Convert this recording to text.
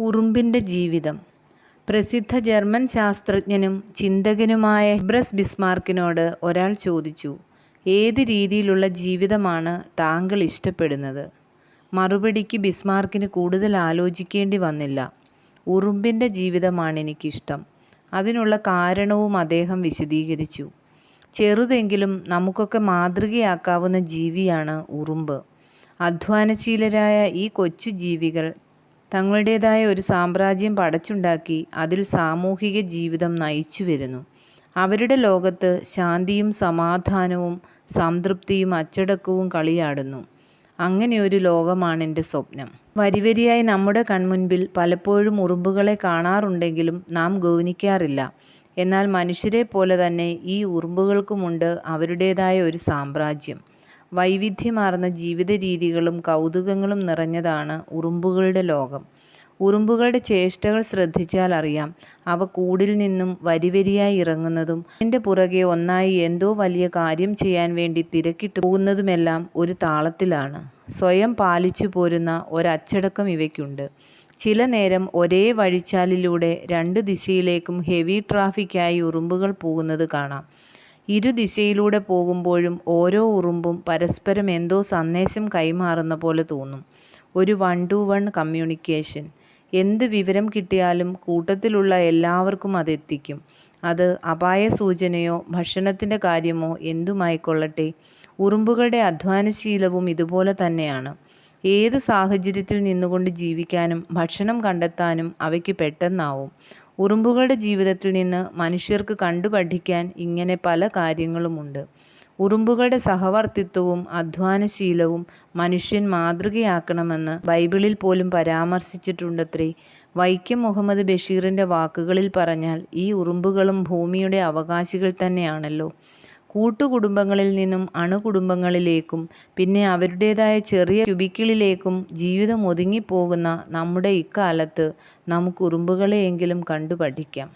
ഉറുമ്പിന്റെ ജീവിതം. പ്രസിദ്ധ ജർമ്മൻ ശാസ്ത്രജ്ഞനും ചിന്തകനുമായ ഹിബ്രസ് ബിസ്മാർക്കിനോട് ഒരാൾ ചോദിച്ചു ഏത് രീതിയിലുള്ള ജീവിതമാണ് താങ്കൾ ഇഷ്ടപ്പെടുന്നത്? മറുപടിക്ക് ബിസ്മാർക്കിന് കൂടുതൽ ആലോചിക്കേണ്ടി വന്നില്ല. ഉറുമ്പിന്റെ ജീവിതമാണ് എനിക്കിഷ്ടം. അതിനുള്ള കാരണവും അദ്ദേഹം വിശദീകരിച്ചു. ചെറുതെങ്കിലും നമുക്കൊക്കെ മാതൃകയാക്കാവുന്ന ജീവിയാണ് ഉറുമ്പ്. അധ്വാനശീലരായ ഈ കൊച്ചു ജീവികൾ തങ്ങളുടേതായ ഒരു സാമ്രാജ്യം പടച്ചുണ്ടാക്കി അതിൽ സാമൂഹിക ജീവിതം നയിച്ചു വരുന്നു. അവരുടെ ലോകത്ത് ശാന്തിയും സമാധാനവും സംതൃപ്തിയും അച്ചടക്കവും കളിയാടുന്നു. അങ്ങനെ അങ്ങനെയൊരു ലോകമാണെന്റെ സ്വപ്നം. വരിവരിയായി നമ്മുടെ കൺമുൻപിൽ പലപ്പോഴും ഉറുമ്പുകളെ കാണാറുണ്ടെങ്കിലും നാം ഗൗനിക്കാറില്ല. എന്നാൽ മനുഷ്യരെ പോലെ തന്നെ ഈ ഉറുമ്പുകൾക്കുമുണ്ട് അവരുടേതായ ഒരു സാമ്രാജ്യം. വൈവിധ്യമാർന്ന ജീവിത രീതികളും കൗതുകങ്ങളും നിറഞ്ഞതാണ് ഉറുമ്പുകളുടെ ലോകം. ഉറുമ്പുകളുടെ ചേഷ്ടകൾ ശ്രദ്ധിച്ചാൽ അറിയാം. അവ കൂടിൽ നിന്നും വരിവരിയായി ഇറങ്ങുന്നതും അതിന്റെ പുറകെ ഒന്നായി എന്തോ വലിയ കാര്യം ചെയ്യാൻ വേണ്ടി തിരക്കിട്ട് പോകുന്നതുമെല്ലാം ഒരു താളത്തിലാണ്. സ്വയം പാലിച്ചു പോരുന്ന ഒരച്ചടക്കം ഇവയ്ക്കുണ്ട്. ചില നേരം ഒരേ വഴിച്ചാലിലൂടെ രണ്ട് ദിശയിലേക്കും ഹെവി ട്രാഫിക്കായി ഉറുമ്പുകൾ പോകുന്നത് കാണാം. ഇരു ദിശയിലൂടെ പോകുമ്പോഴും ഓരോ ഉറുമ്പും പരസ്പരം എന്തോ സന്ദേശം കൈമാറുന്ന പോലെ തോന്നും. ഒരു വൺ ടു വൺ കമ്മ്യൂണിക്കേഷൻ എന്ത് വിവരം കിട്ടിയാലും കൂട്ടത്തിലുള്ള എല്ലാവർക്കും അതെത്തിക്കും അത് അപായ സൂചനയോ ഭക്ഷണത്തിന്റെ കാര്യമോ എന്തുമായിക്കൊള്ളട്ടെ. ഉറുമ്പുകളുടെ അധ്വാനശീലവും ഇതുപോലെ തന്നെയാണ്. ഏതു സാഹചര്യത്തിൽ നിന്നുകൊണ്ട് ജീവിക്കാനും ഭക്ഷണം കണ്ടെത്താനും അവയ്ക്ക് പെട്ടെന്നാവും. ഉറുമ്പുകളുടെ ജീവിതത്തിൽ നിന്ന് മനുഷ്യർക്ക് കണ്ടുപഠിക്കാൻ ഇങ്ങനെ പല കാര്യങ്ങളുമുണ്ട്. ഉറുമ്പുകളുടെ സഹവർത്തിത്വവും അധ്വാനശീലവും മനുഷ്യൻ മാതൃകയാക്കണമെന്ന് ബൈബിളിൽ പോലും പരാമർശിച്ചിട്ടുണ്ടത്രേ. വൈക്കം മുഹമ്മദ് ബഷീറിന്റെ വാക്കുകളിൽ പറഞ്ഞാൽ ഈ ഉറുമ്പുകളും ഭൂമിയുടെ അവകാശികൾ തന്നെയാണല്ലോ. കൂട്ടുകുടുംബങ്ങളിൽ നിന്നും അണുകുടുംബങ്ങളിലേക്കും പിന്നെ അവരുടേതായ ചെറിയ ക്യുബിക്കിളിലേക്കും ജീവിതം ഒതുങ്ങിപ്പോകുന്ന നമ്മുടെ ഇക്കാലത്ത് നമുക്ക് ഉറുമ്പുകളെയെങ്കിലും കണ്ടു പഠിക്കാം